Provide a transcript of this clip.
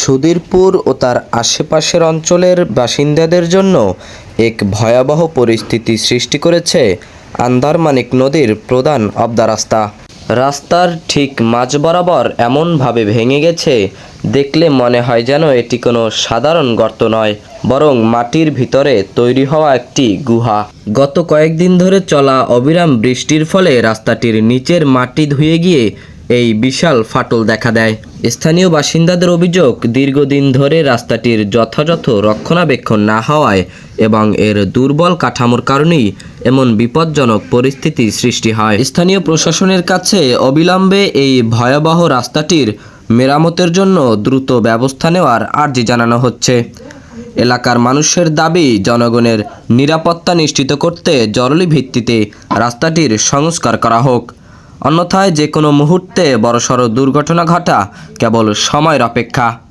সুদীরপুর ও তার আশেপাশের অঞ্চলের বাসিন্দাদের জন্য এক ভয়াবহ পরিস্থিতি সৃষ্টি করেছে আন্দারমানিক নদীর প্রধান অবদা রাস্তা। রাস্তার ঠিক মাঝ বরাবর এমনভাবে ভেঙে গেছে, দেখলে মনে হয় যেন এটি কোনো সাধারণ গর্ত নয়, বরং মাটির ভিতরে তৈরি হওয়া একটি গুহা। গত কয়েকদিন ধরে চলা অবিরাম বৃষ্টির ফলে রাস্তাটির নিচের মাটি ধুয়ে গিয়ে এই বিশাল ফাটল দেখা দেয়। স্থানীয় বাসিন্দাদের অভিযোগ, দীর্ঘদিন ধরে রাস্তাটির যথাযথ রক্ষণাবেক্ষণ না হওয়ায় এবং এর দুর্বল কাঠামোর কারণেই এমন বিপজ্জনক পরিস্থিতি সৃষ্টি হয়। স্থানীয় প্রশাসনের কাছে অবিলম্বে এই ভয়াবহ রাস্তাটির মেরামতের জন্য দ্রুত ব্যবস্থা নেওয়ার আর্জি জানানো হচ্ছে। এলাকার মানুষের দাবি, জনগণের নিরাপত্তা নিশ্চিত করতে জরুরি ভিত্তিতে রাস্তাটির সংস্কার করা হোক। অন্যথায় যে কোনো মুহূর্তে বড়সড় দুর্ঘটনা ঘটা কেবল সময়ের অপেক্ষা।